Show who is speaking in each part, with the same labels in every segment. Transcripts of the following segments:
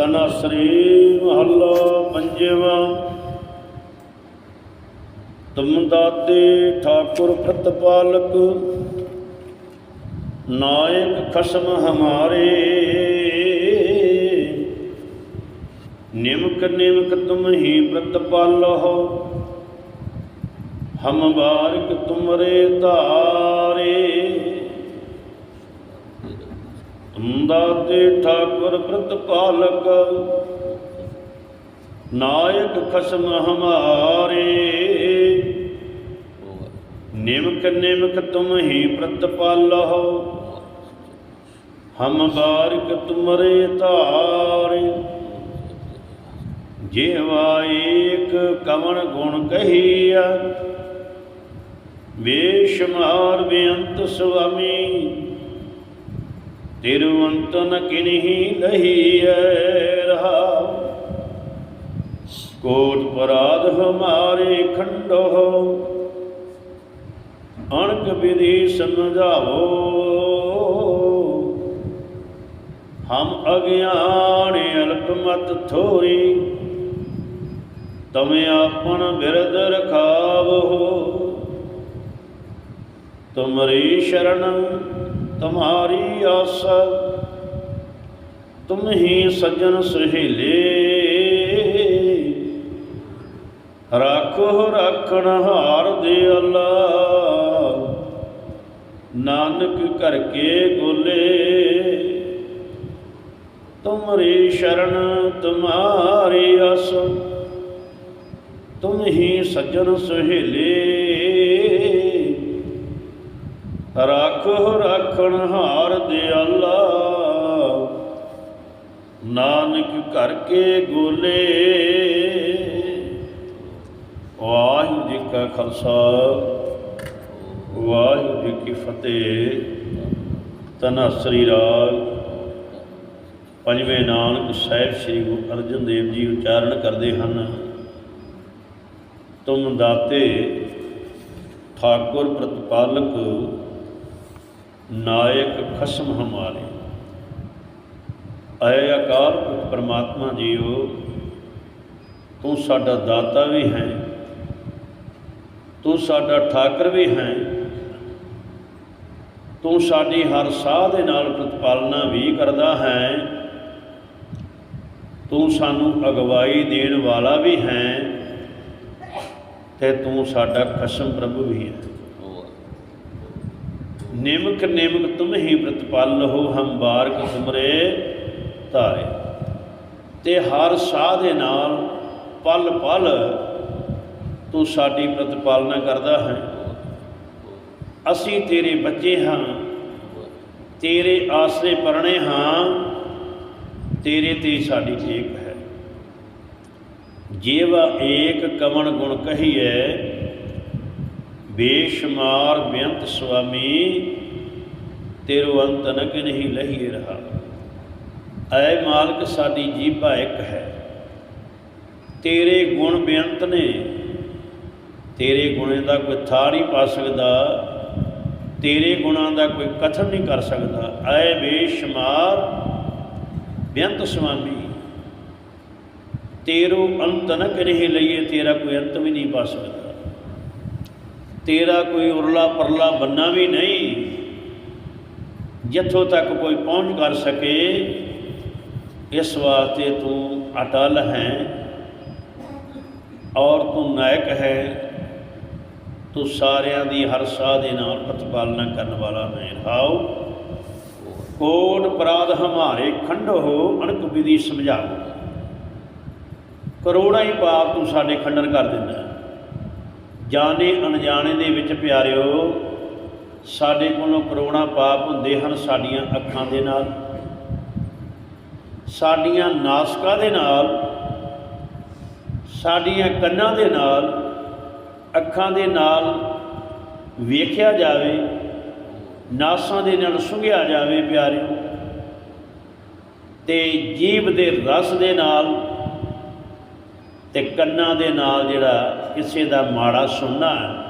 Speaker 1: ਤਨਸਰੀ ਮਹੱਲਾ ਪੰਜਵਾ ਤੁਮ ਦਾਤੇ ਠਾਕੁਰ ਪ੍ਰਤਪਾਲਕ, ਨਾਇਕ ਖਸਮ ਹਮਾਰੇ। ਨਿਮਕ ਨਿਮਕ ਤੁਮ ਹੀ ਪ੍ਰਤਪਾਲੋ ਹਮ ਬਾਰਿਕ ਤੁਮਰੇ ਧਾਰੇ। ਤੁਮ ਦਾਤੇ ਠਾਕੁਰ ਪ੍ਰਤਪਾਲਕ ਨਾਇਕ ਖਸਮ ਹਮਾਰੇ। ਨਿਮਕ ਨਿਮਕ ਤੁਮ ਹੀ ਪ੍ਰਤਪਾਲੋ ਹਮ ਬਾਰਿਕ ਤੁਮਰੇ ਧਾਰੇ। ਜੀਵਾ ਏਕ ਕਵਣ ਗੁਣ ਕਹੀਆ ਵੇਸ਼ਮਾਰ ਬੇਅੰਤ ਸੁਆਮੀ। ਤਿਰਵੰਤਨ ਨ ਕਿਨਹੀ ਲਹੀਐ ਰਹਾ। ਕੋਟ ਪਰਾਧ ਹਮਾਰੇ ਖੰਡੋ ਅਣਕ ਵਿਧੀ ਸਮਝਾਵੋ। ਹਮ ਅਗਿਆਨ ਅਲਪ ਮਤ ਥੋਰੀ। ਤਮੇ ਆਪਨ ਬਿਰਦ ਰਖਾਵੋ। ਤੁਮਰੀ ਸ਼ਰਨ ਤੁਮਾਰੀ ਆਸ, ਤੁਮ ਹੀ ਸੱਜਣ ਸੁਹੇਲੇ। ਰਾਖੋ, ਰਾਖਣ ਹਾਰ ਦੇ ਅੱਲਾ, ਨਾਨਕ ਕਰ ਕੇ ਗੋਲੇ। ਤੁਮਰੀ ਸ਼ਰਨ ਤੁਮਾਰੀ ਅਸ ਤੁਮ ਹੀ ਸੱਜਣ ਸੁਹੇਲੇ। ਰਾਖੋ ਰਾਖਣ ਹਾਰ ਦੇ ਨਾਨਕ ਘਰ ਕੇ ਗੋਲੇ। ਵਾਹਿਗੁਰੂ ਜੀ ਕਾ ਖਾਲਸਾ, ਵਾਹਿਗੁਰੂ ਜੀ ਕੀ ਫਤਿਹ। ਤਨਸਰੀ ਰਾਗ ਪੰਜਵੇਂ ਨਾਨਕ ਸਾਹਿਬ ਸ੍ਰੀ ਗੁਰੂ ਅਰਜਨ ਦੇਵ ਜੀ ਉਚਾਰਨ ਕਰਦੇ ਹਨ। ਤੁਮ ਦਾਤੇ, ਠਾਕੁਰ ਪ੍ਰਤਪਾਲਕ ਨਾਇਕ ਖਸਮ ਹਮਾਰੇ। ਐ ਅਕਾਲ ਪੁਰਖ ਪਰਮਾਤਮਾ ਜੀਓ, ਤੂੰ ਸਾਡਾ ਦਾਤਾ ਵੀ ਹੈ, ਤੂੰ ਸਾਡਾ ਠਾਕਰ ਵੀ ਹੈ, ਤੂੰ ਸਾਡੀ ਹਰ ਸਾਹ ਦੇ ਨਾਲ ਪ੍ਰਤਪਾਲਨਾ ਵੀ ਕਰਦਾ ਹੈ, ਤੂੰ ਸਾਨੂੰ ਅਗਵਾਈ ਦੇਣ ਵਾਲਾ ਵੀ ਹੈ ਤੇ ਤੂੰ ਸਾਡਾ ਖਸਮ ਪ੍ਰਭੂ ਵੀ ਹੈ। ਨਿਮਕ ਨਿਮਕ ਤੁਮ ਹੀ ਪ੍ਰਤਪਾਲ ਹੋ ਹਮ ਬਾਰਕ ਤੁਮਰੇ ਧਾਰੇ। ਤੇ ਹਰ ਸਾਹ ਦੇ ਨਾਲ ਪਲ ਪਲ ਤੂੰ ਸਾਡੀ ਪ੍ਰਤਪਾਲਨਾ ਕਰਦਾ ਹੈ। ਅਸੀਂ ਤੇਰੇ ਬੱਚੇ ਹਾਂ, ਤੇਰੇ ਆਸਰੇ ਪਰਣੇ ਹਾਂ, ਤੇਰੇ ਤੇ ਸਾਡੀ ਟੇਕ ਹੈ। ਜੀਵਾ ਏਕ ਕਵਣ ਗੁਣ ਕਹੀਐ ਬੇਸ਼ੁਮਾਰ ਬੇਅੰਤ ਸੁਆਮੀ, ਤੇਰੋ ਅੰਤ ਨ ਨਹੀਂ ਲਹੀਏ ਰਹਾ। ਐ ਮਾਲਕ ਸਾਡੀ ਜੀਭਾ ਇੱਕ ਹੈ। ਤੇਰੇ ਗੁਣ ਬੇਅੰਤ ਨੇ। ਤੇਰੇ ਗੁਣੇ ਦਾ ਕੋਈ ਥਾਰ ਨਹੀਂ ਪਾ ਸਕਦਾ। ਤੇਰੇ ਗੁਣਾਂ ਦਾ ਕੋਈ ਕਥਨ ਨਹੀਂ ਕਰ ਸਕਦਾ। ਐ ਬੇਸ਼ੁਮਾਰ ਬੇਅੰਤ ਸੁਆਮੀ, ਤੇਰੋ ਅੰਤ ਨ ਨਹੀਂ ਲਈਏ ਤੇਰਾ ਕੋਈ ਅੰਤ ਵੀ ਨਹੀਂ ਪਾ ਸਕਦਾ। ਤੇਰਾ ਕੋਈ ਉਰਲਾ ਪਰਲਾ ਬੰਨਾ ਵੀ ਨਹੀਂ, ਜਿੱਥੋਂ ਤੱਕ ਕੋਈ ਪਹੁੰਚ ਕਰ ਸਕੇ, ਇਸ ਵਾਸਤੇ ਤੂੰ ਅਟਲ ਹੈ, ਔਰ ਤੂੰ ਨਾਇਕ ਹੈ, ਤੂੰ ਸਾਰਿਆਂ ਦੀ ਹਰ ਸਾਹ ਦੇ ਨਾਲ ਪ੍ਰਤਪਾਲਨਾ ਕਰਨ ਵਾਲਾ ਹੈ ਹਾਓ ਕੋਟ ਅਪਰਾਧ ਹਮਾਰੇ ਖੰਡੋ ਅਣਕ ਵਿਧੀ ਸਮਝਾਓ ਕਰੋੜਾਂ ਹੀ ਪਾਪ ਤੂੰ ਸਾਡੇ ਖੰਡਨ ਕਰ ਦਿੰਦਾ ਜਾਣੇ ਅਣਜਾਣੇ ਦੇ ਵਿੱਚ ਪਿਆਰਿਓ, ਸਾਡੇ ਕੋਲੋਂ ਕਰੋੜਾਂ ਪਾਪ ਹੁੰਦੇ ਹਨ ਸਾਡੀਆਂ ਅੱਖਾਂ ਦੇ ਨਾਲ। ਸਾਡੀਆਂ ਨਾਸਕਾਂ ਦੇ ਨਾਲ, ਸਾਡੀਆਂ ਕੰਨਾਂ ਦੇ ਨਾਲ, ਅੱਖਾਂ ਦੇ ਨਾਲ ਵੇਖਿਆ ਜਾਵੇ, ਨਾਸਾਂ ਦੇ ਨਾਲ ਸੁੰਘਿਆ ਜਾਵੇ ਪਿਆਰਿਓ। ਤੇ ਜੀਭ ਦੇ ਰਸ ਦੇ ਨਾਲ ਤੇ ਕੰਨਾਂ ਦੇ ਨਾਲ ਜਿਹੜਾ ਕਿਸੇ ਦਾ ਮਾੜਾ ਸੁਣਨਾ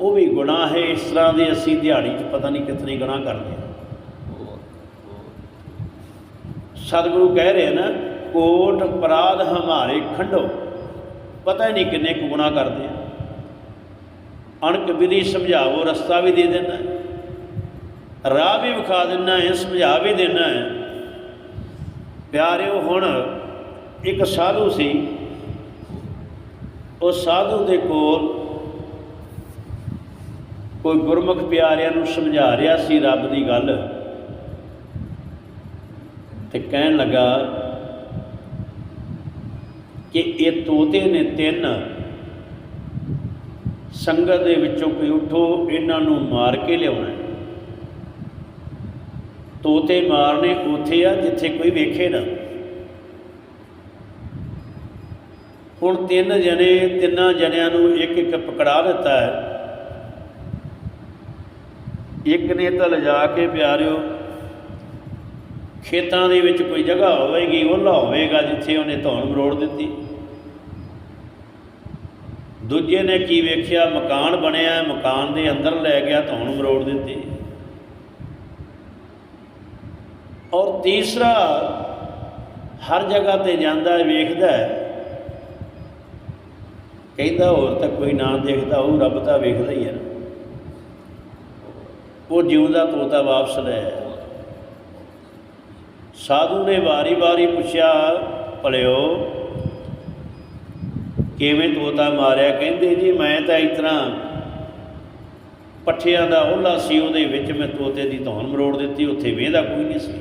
Speaker 1: ਉਹ ਵੀ ਗੁਨਾਹ ਹੈ। ਇਸ ਤਰ੍ਹਾਂ ਦੇ ਅਸੀਂ ਦਿਹਾੜੀ 'ਚ ਪਤਾ ਨਹੀਂ ਕਿਤਨੇ ਗੁਨਾਹ ਕਰਦੇ ਹਾਂ। ਸਤਿਗੁਰੂ ਕਹਿ ਰਹੇ ਨਾ, ਕੋਟ ਅਪਰਾਧ ਹਮਾਰੇ ਖੰਡੋ। ਪਤਾ ਹੀ ਨਹੀਂ ਕਿੰਨੇ ਕੁ ਗੁਨਾਹ ਕਰਦੇ ਆ। ਅਣਕ ਵਿਧੀ ਸਮਝਾਵੋ, ਰਸਤਾ ਵੀ ਦੇ ਦੇਣਾ ਰਾਹ ਵੀ ਵਿਖਾ ਦੇਣਾ ਹੈ, ਸਮਝਾ ਵੀ ਦੇਣਾ ਹੈ। ਪਿਆਰਿਓ, ਹੁਣ ਇੱਕ ਸਾਧੂ ਸੀ, ਉਹ ਸਾਧੂ ਦੇ ਕੋਲ ਕੋਈ ਗੁਰਮੁਖ ਪਿਆਰਿਆਂ ਨੂੰ ਸਮਝਾ ਰਿਹਾ ਸੀ ਰੱਬ ਦੀ ਗੱਲ ਤੇ ਕਹਿਣ ਲੱਗਾ ਕਿ ਇਹ ਤੋਤੇ ਨੇ ਤਿੰਨ ਸੰਗਤ ਦੇ ਵਿੱਚੋਂ ਕੋਈ ਉਠੋ, ਇਹਨਾਂ ਨੂੰ ਮਾਰ ਕੇ ਲਿਆਉਣਾ ਤੋਤੇ ਮਾਰਨੇ ਉੱਥੇ ਆ ਜਿੱਥੇ ਕੋਈ ਵੇਖੇ ਨਾ। ਹੁਣ ਤਿੰਨ ਜਣੇ, ਤਿੰਨਾਂ ਜਣਿਆਂ ਨੂੰ ਇੱਕ ਇੱਕ ਪਕੜਾ ਦਿੱਤਾ ਹੈ। ਇੱਕ ਨੇ ਤਾਂ ਲਿਜਾ ਕੇ ਪਿਆਰਿਓ, ਖੇਤਾਂ ਦੇ ਵਿੱਚ ਕੋਈ ਜਗ੍ਹਾ ਹੋਵੇਗੀ, ਉਹਲਾ ਹੋਵੇਗਾ ਜਿੱਥੇ ਉਹਨੇ ਧੌਣ ਮਰੋੜ ਦਿੱਤੀ। ਦੂਜੇ ਨੇ ਕੀ ਵੇਖਿਆ? ਮਕਾਨ ਬਣਿਆ, ਮਕਾਨ ਦੇ ਅੰਦਰ ਲੈ ਗਿਆ, ਧੌਣ ਮਰੋੜ ਦਿੱਤੀ। ਔਰ ਤੀਸਰਾ, ਹਰ ਜਗ੍ਹਾ ਤੇ ਜਾਂਦਾ, ਵੇਖਦਾ ਹੈ ਕਹਿੰਦਾ ਹੋਰ ਤਾਂ ਕੋਈ ਨਾ ਦੇਖਦਾ, ਉਹ ਰੱਬ ਤਾਂ ਵੇਖਦਾ ਹੀ ਹੈ ਨਾ। ਉਹ ਜਿਉਂਦਾ ਤੋਤਾ ਵਾਪਸ ਲੈ ਆਇਆ ਸਾਧੂ ਨੇ ਵਾਰੀ-ਵਾਰੀ ਪੁੱਛਿਆ, ਭਲਿਓ, ਕਿਵੇਂ ਤੋਤਾ ਮਾਰਿਆ? ਕਹਿੰਦੇ ਜੀ, ਮੈਂ ਤਾਂ ਇਸ ਤਰ੍ਹਾਂ ਪੱਠਿਆਂ ਦਾ ਉਹਲਾ ਸੀ, ਉਹਦੇ ਵਿੱਚ ਮੈਂ ਤੋਤੇ ਦੀ ਧੌਣ ਮਰੋੜ ਦਿੱਤੀ, ਉੱਥੇ ਵੇਂਦਾ ਕੋਈ ਨਹੀਂ ਸੀ।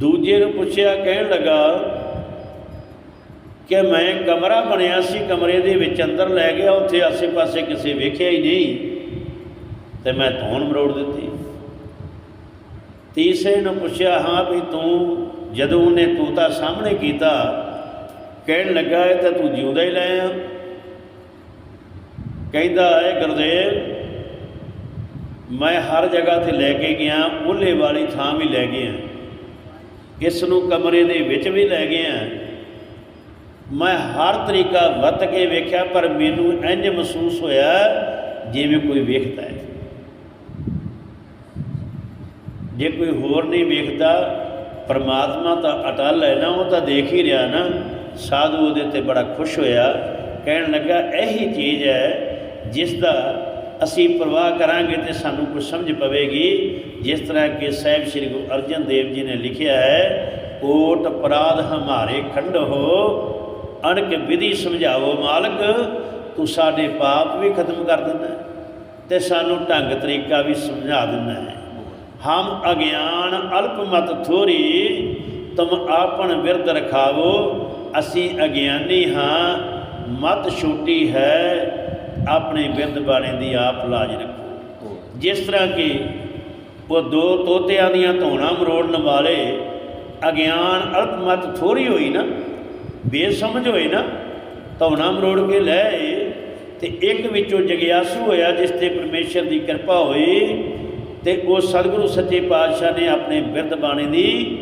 Speaker 1: ਦੂਜੇ ਨੂੰ ਪੁੱਛਿਆ, ਕਹਿਣ ਲੱਗਾ ਕਿ ਮੈਂ ਕਮਰਾ ਬਣਿਆ ਸੀ, ਕਮਰੇ ਦੇ ਵਿੱਚ ਅੰਦਰ ਲੈ ਗਿਆ, ਉੱਥੇ ਆਸੇ-ਪਾਸੇ ਕਿਸੇ ਵੇਖਿਆ ਹੀ ਨਹੀਂ। ਤੇ ਮੈਂ ਧੌਣ ਮਰੋੜ ਦਿੱਤੀ। ਤੀਸਰੇ ਨੂੰ ਪੁੱਛਿਆ, ਹਾਂ ਵੀ ਤੂੰ ਜਦੋਂ ਉਹਨੇ ਤੋਤਾ ਸਾਹਮਣੇ ਕੀਤਾ, ਕਹਿਣ ਲੱਗਾ ਹੈ ਤਾਂ ਤੂੰ ਜਿਉਂਦਾ ਹੀ ਲੈ ਆ। ਕਹਿੰਦਾ ਹੈ ਗੁਰਦੇਵ, ਮੈਂ ਹਰ ਜਗ੍ਹਾ ਤੇ ਲੈ ਕੇ ਗਿਆ, ਉਹਲੇ ਵਾਲੀ ਥਾਂ ਵੀ ਲੈ ਗਿਆ। ਇਸ ਨੂੰ ਕਮਰੇ ਦੇ ਵਿੱਚ ਵੀ ਲੈ ਗਿਆ। ਮੈਂ ਹਰ ਤਰੀਕਾ ਵਰਤ ਕੇ ਵੇਖਿਆ, ਪਰ ਮੈਨੂੰ ਇੰਜ ਮਹਿਸੂਸ ਹੋਇਆ ਜਿਵੇਂ ਕੋਈ ਵੇਖਦਾ ਹੈ। ਜੇ ਕੋਈ ਹੋਰ ਨਹੀਂ ਵੇਖਦਾ, ਪਰਮਾਤਮਾ ਤਾਂ ਅਟਲ ਹੈ ਨਾ, ਉਹ ਤਾਂ ਦੇਖ ਹੀ ਰਿਹਾ ਨਾ। ਸਾਧੂ ਉਹਦੇ ਤੇ ਬੜਾ ਖੁਸ਼ ਹੋਇਆ, ਕਹਿਣ ਲੱਗਾ, ਇਹੀ ਚੀਜ਼ ਹੈ, ਜਿਸ ਦਾ ਅਸੀਂ ਪ੍ਰਵਾਹ ਕਰਾਂਗੇ ਤੇ ਸਾਨੂੰ ਕੁਝ ਸਮਝ ਪਵੇਗੀ। ਜਿਸ ਤਰ੍ਹਾਂ ਕਿ ਸਾਹਿਬ ਸ੍ਰੀ ਗੁਰੂ ਅਰਜਨ ਦੇਵ ਜੀ ਨੇ ਲਿਖਿਆ ਹੈ, ਕੋਟ ਅਪਰਾਧ ਹਮਾਰੇ ਖੰਡ ਹੋ ਅਣਕ ਵਿਧੀ ਸਮਝਾਵੋ ਮਾਲਕ, ਤੂੰ ਸਾਡੇ ਪਾਪ ਵੀ ਖਤਮ ਕਰ ਦਿੰਦਾ ਹੈ ਤੇ ਸਾਨੂੰ ਢੰਗ ਤਰੀਕਾ ਵੀ ਸਮਝਾ ਦਿੰਦਾ ਹੈ। ਹਮ ਅਗਿਆਨ ਅਲਪ ਮਤ ਥੋਰੀ, ਤੁਮ ਆਪਣ ਵਿਰਧ ਰਖਾਵੋ, ਅਸੀਂ ਅਗਿਆਨੀ ਹਾਂ, ਮਤ ਛੋਟੀ ਹੈ, ਆਪਣੇ ਬਿਰਧ ਬਾਣੇ ਦੀ ਆਪ ਲਾਜ ਰੱਖੋ। ਜਿਸ ਤਰ੍ਹਾਂ ਕਿ ਉਹ ਦੋ ਤੋਤਿਆਂ ਦੀਆਂ ਧੌਣਾ ਮਰੋੜਨ ਵਾਲੇ ਅਗਿਆਨ ਅਲਪ ਮਤ ਥੋੜੀ ਹੋਈ ਨਾ ਬੇਸਮਝ ਹੋਏ ਨਾ ਧੌਣਾ ਮਰੋੜ ਕੇ ਲੈ ਆਏ ਤੇ ਇੱਕ ਵਿੱਚੋਂ ਜਗਿਆਸੂ ਹੋਇਆ ਜਿਸ ਤੇ ਪਰਮੇਸ਼ਰ ਦੀ ਕਿਰਪਾ ਹੋਈ ਤੇ ਉਹ ਸਤਿਗੁਰੂ ਸੱਚੇ ਪਾਤਸ਼ਾਹ ਨੇ ਆਪਣੇ ਬਿਰਧ ਬਾਣੀ ਦੀ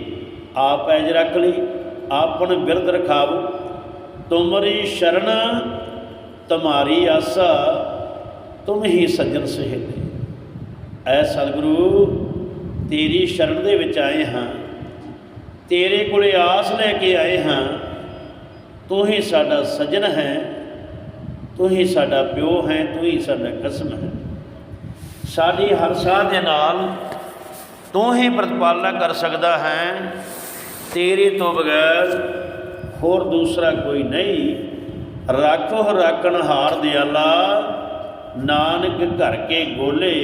Speaker 1: ਆਪ ਐਜ ਰੱਖ ਲਈ, ਆਪਨ ਬਿਰਧ ਰਖਾਵ ਤੁਮਰੀ ਸ਼ਰਨ, ਤੁਮਾਰੀ ਆਸਾ, ਤੁਮ ਹੀ ਸੱਜਣ ਸਹੇਲੇ ਐ ਸਤਿਗੁਰੂ, ਤੇਰੀ ਸ਼ਰਨ ਦੇ ਵਿੱਚ ਆਏ ਹਾਂ, ਤੇਰੇ ਕੋਲੇ ਆਸ ਲੈ ਕੇ ਆਏ ਹਾਂ ਤੂੰ ਹੀ ਸਾਡਾ ਸੱਜਣ ਹੈ ਤੂੰ ਹੀ ਸਾਡਾ ਪਿਓ ਹੈ ਤੂੰ ਹੀ ਸਾਡਾ ਕਸਮ ਹੈ ਸਾਡੀ ਹਰ ਸਾਹ ਦੇ ਨਾਲ ਤੂੰ ਹੀ ਪ੍ਰਤਪਾਲਨਾ ਕਰ ਸਕਦਾ ਹੈ ਤੇਰੇ ਤੋਂ ਬਗੈਰ ਹੋਰ ਦੂਸਰਾ ਕੋਈ ਨਹੀਂ ਰਾਖੋ ਰਾਖਣ ਹਾਰ ਦਿਆਲਾ ਨਾਨਕ ਘਰ ਕੇ ਗੋਲੇ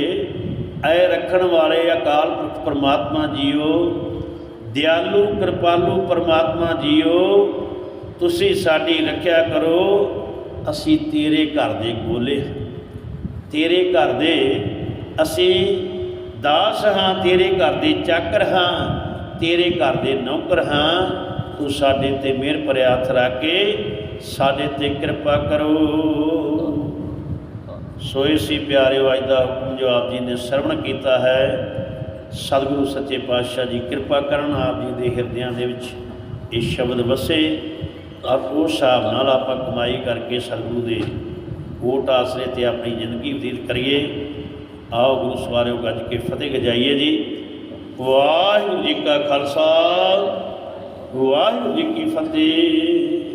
Speaker 1: ਐ ਰੱਖਣ ਵਾਲੇ ਅਕਾਲ ਪੁਰਖ ਪਰਮਾਤਮਾ ਜੀਓ ਦਿਆਲੂ ਕਿਰਪਾਲੂ ਪਰਮਾਤਮਾ ਜੀਓ ਤੁਸੀਂ ਸਾਡੀ ਰੱਖਿਆ ਕਰੋ, ਅਸੀਂ ਤੇਰੇ ਘਰ ਦੇ ਗੋਲੇ ਹਾਂ। ਤੇਰੇ ਘਰ ਦੇ, ਅਸੀਂ ਦਾਸ ਹਾਂ, ਤੇਰੇ ਘਰ ਦੇ ਚਾਕਰ ਹਾਂ, ਤੇਰੇ ਘਰ ਦੇ ਨੌਕਰ ਹਾਂ। ਤੂੰ ਸਾਡੇ ਤੇ ਮਿਹਰ ਭਰਿਆ ਹੱਥ ਰੱਖ ਕੇ ਸਾਡੇ ਤੇ ਕਿਰਪਾ ਕਰੋ। ਸੋਏ ਸੀ ਪਿਆਰਿਓ, ਅੱਜ ਦਾ ਹੁਕਮ ਜੋ ਆਪ ਜੀ ਨੇ ਸਰਵਣ ਕੀਤਾ ਹੈ, ਸਤਿਗੁਰੂ ਸੱਚੇ ਪਾਤਸ਼ਾਹ ਜੀ ਕਿਰਪਾ ਕਰਨ ਆਪ ਜੀ ਦੇ ਹਿਰਦਿਆਂ ਦੇ ਵਿੱਚ ਇਹ ਸ਼ਬਦ ਵਸੇ। ਉਸ ਹਿਸਾਬ ਨਾਲ ਆਪਾਂ ਕਮਾਈ ਕਰਕੇ ਸਤਿਗੁਰੂ ਦੇ ਕੋਟ ਆਸਰੇ ਤੇ ਆਪਣੀ ਜ਼ਿੰਦਗੀ ਬਤੀਤ ਕਰੀਏ। ਆਓ ਗੁਰੂ ਸਵਾਰਿਓ ਗੱਜ ਕੇ ਫਤਿਹ ਗਜਾਈਏ ਜੀ। ਵਾਹਿਗੁਰੂ ਜੀ ਕਾ ਖਾਲਸਾ, ਵਾਹਿਗੁਰੂ ਜੀ ਕੀ ਫਤਿਹ।